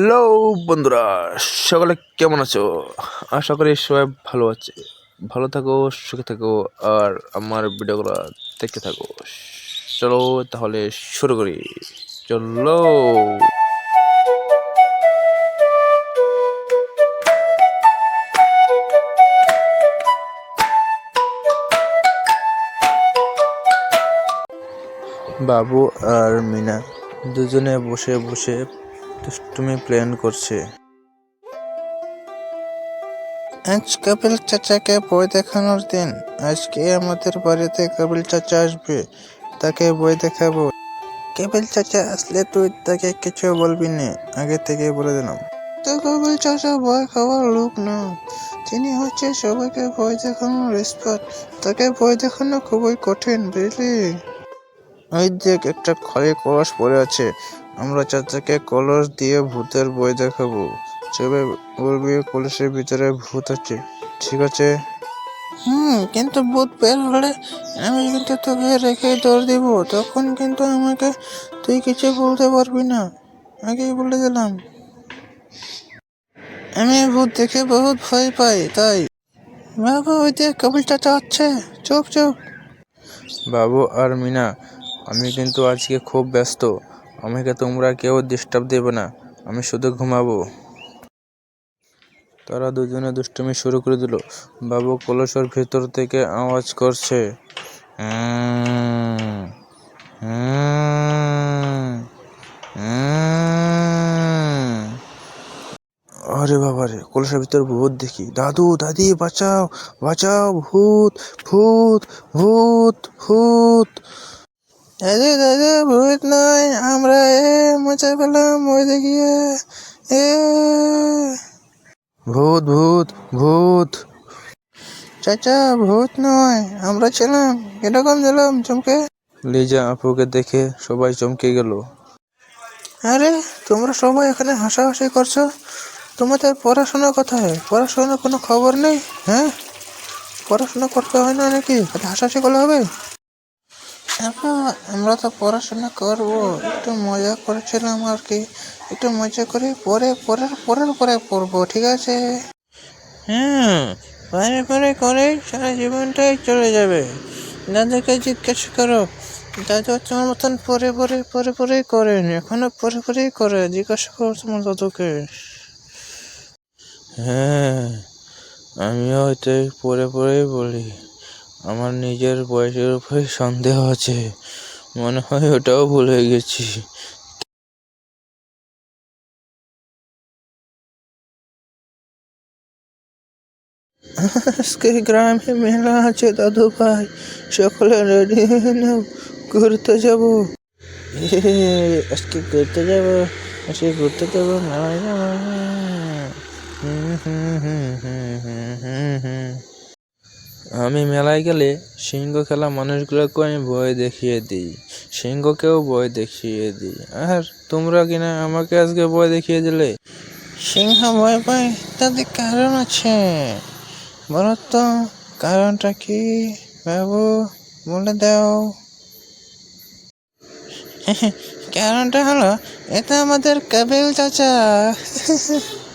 Hello বন্ধুরা, সকলে কেমন আছো? আশা করি সবাই ভালো আছে। ভালো থাকো, সুখে থাকো, আর আমার ভিডিওগুলো দেখতে থাকো। চলো তাহলে শুরু করি। চলো। বাবু আর মিনা দুজনে বসে বসে দুষ্টুমি প্ল্যান করছে। আজ কপিল চাচাকে বই দেখানোর দিন। আজকে আমাদের বাড়িতে কপিল চাচা আসবে। তাকে বই দেখাবো। কপিল চাচা আসলে তুই তাকে কিছু বলবি না। আগে থেকে বলে দিলাম। তো কপিল চাচা ভয় খাওয়ার লোক না। তিনি হচ্ছে সবাইকে ভয় দেখানোর এক্সপার্ট তাকে ভয় দেখানো খুবই কঠিন, বুঝলি? ওই দেখ একটা খালি কলস পড়ে আছে। আমরা চাচাকে কলস দিয়ে ভূতের বই দেখাবো। সবাই বলবি কলসের ভিতরে ভূত আছে। ঠিক আছে? হুম কিন্তু ভূত বের হলে আমি কিন্তু তোকে রেখে দৌড় দিব। তখন কিন্তু আমাকে তুই কিছু বলতে পারবি না। আগেই বলে দিলাম। আমি ভূত দেখে বহুত ভয় পাই তাই। বাবু ওই দেখ কপিল চাচা হচ্ছে চুপ চুপ বাবু আর মিনা আমি কিন্তু আজকে খুব ব্যস্ত। আমাকে তোমরা কেউ ডিস্টার্ব দেবে না আমি শুধু ঘুমাবো তারা দুজনে দুষ্টুমি শুরু করে দিল বাবু কলসের ভিতর থেকে আওয়াজ করছে। আরে বাবারে কলসের ভিতর ভূত দেখি দাদু দাদি বাঁচাও বাঁচাও ভূত ভূত ভূত ভূত দাদু দাদু ভূত নয় আমরা এ মজা পেলাম ওই দেখিয়ে এ। ভূত ভূত ভূত। চাচা ভূত নয় আমরা ছিলাম। কীরকম দিলাম চমকে? লিজা আপুকে দেখে সবাই চমকে গেল। আরে তোমরা সবাই এখানে হাসাহাসি করছ? তোমাদের পড়াশোনা কোথায়? পড়াশোনার কোনো খবর নেই হ্যাঁ? পড়াশোনা করতে হয় না নাকি? হাসাহাসি করলে হবে? আপা আমরা তো পড়াশোনা করব। একটু মজা করেছিলাম আর কি একটু মজা করে পরে, পরের পরের পরে পড়ব, ঠিক আছে? হ্যাঁ পরে পরে করে সারা জীবনটাই চলে যাবে। দাদাকে জিজ্ঞেস করো, দাদু, তোমার মতন পরে পরে পরে পরেই করেন। এখনও পরে, পরেই করে, জিজ্ঞাসা করো তোমার দাদুকে। হ্যাঁ আমিও এটাই পরে, পরেই বলি। আমার নিজের বয়সের উপরে সন্দেহ আছে। মনে হয় ওটাও ভুলে গেছি। আজকে গ্রামে মেলা আছে, দাদু ভাই। সকলে রেডি হয়ে নাও, ঘুরতে যাব। আজকে ঘুরতে যাব, আজকে ঘুরতে যাব, না হুম হুম হুম হুম হুম হুম। আমি মেলায় গেলে সিংহ খেলা মানুষগুলোকে আমি ভয় দেখিয়ে দিই। সিংহকেও ভয় দেখিয়ে দিই। আর তোমরা কিনা আমাকে আজকে ভয় দেখিয়ে দিলে? সিংহ ভয় পায় তাদের কারণ আছে। বলো তো কারণটা কি বাবু, বলে দাও। কারণটা হলো, এটা আমাদের কাবিল চাচা।